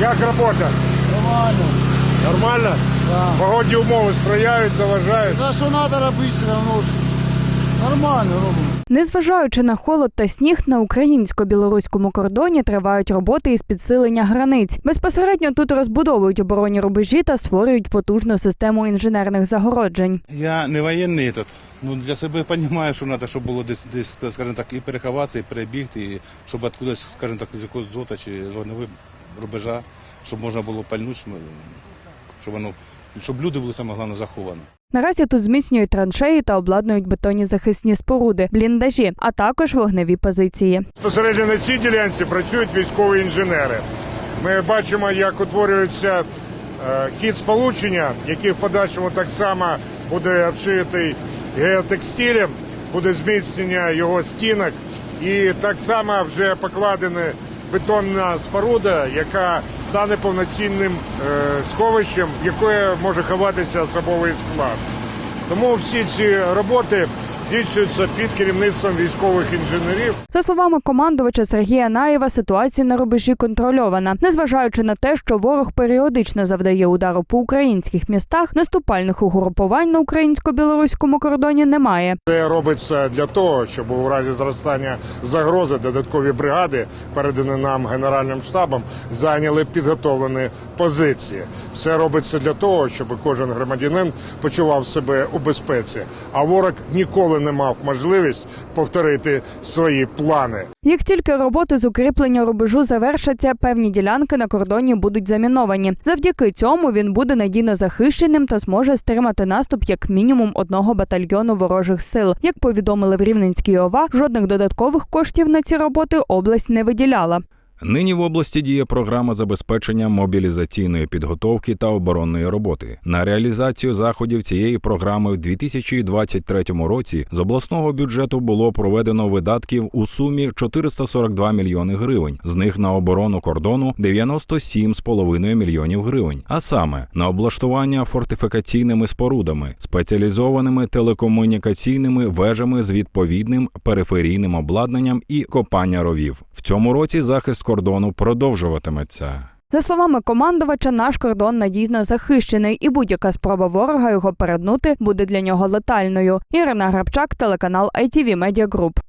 Як робота? Нормально. Нормально? Да. Погодні умови сприяють, заважають. Та що треба робити, все одно ж. Нормально робимо. Незважаючи на холод та сніг, на українсько-білоруському кордоні тривають роботи із підсилення границь. Безпосередньо тут розбудовують оборонні рубежі та створюють потужну систему інженерних загороджень. Я не воєнний тут. Ну для себе розумію, що треба, щоб було десь десь, скажімо так, і переховатися, і перебігти, і щоб откудись, скажімо так, з якогось зота чи вогневого рубежа, щоб можна було пальнути, щоб, воно щоб люди були саме головне заховані. Наразі тут зміцнюють траншеї та обладнують бетонні захисні споруди, бліндажі, а також вогневі позиції. Безпосередньо на цій ділянці працюють військові інженери. Ми бачимо, як утворюється е, хід сполучення, який в подальшому так само буде обшитий геотекстилем, буде зміцнення його стінок, і так само вже покладена бетонна споруда, яка стане повноцінним е, сховищем, в якої може ховатися особовий склад. Тому всі ці роботи здійснюються під керівництвом військових інженерів. За словами командувача Сергія Наєва, ситуація на рубежі контрольована. Незважаючи на те, що ворог періодично завдає удару по українських містах, наступальних угрупувань на українсько-білоруському кордоні немає. Це робиться для того, щоб у разі зростання загрози додаткові бригади, передані нам генеральним штабом, зайняли підготовлені позиції. Все робиться для того, щоб кожен громадянин почував себе у безпеці. А ворог ніколи не мав можливість повторити свої плани. Як тільки роботи з укріплення рубежу завершаться, певні ділянки на кордоні будуть заміновані. Завдяки цьому він буде надійно захищеним та зможе стримати наступ як мінімум одного батальйону ворожих сил. Як повідомили в Рівненській ОВА, жодних додаткових коштів на ці роботи область не виділяла. Нині в області діє програма забезпечення мобілізаційної підготовки та оборонної роботи. На реалізацію заходів цієї програми в 2023 році з обласного бюджету було проведено видатків у сумі 442 мільйони гривень. З них на оборону кордону 97,5 мільйонів гривень. А саме на облаштування фортифікаційними спорудами, спеціалізованими телекомунікаційними вежами з відповідним периферійним обладнанням і копання ровів. В цьому році захист кордону продовжуватиметься. За словами командувача, наш кордон надійно захищений, і будь-яка спроба ворога його переднути буде для нього летальною. Ірина Грабчак, телеканал ITV Media Group.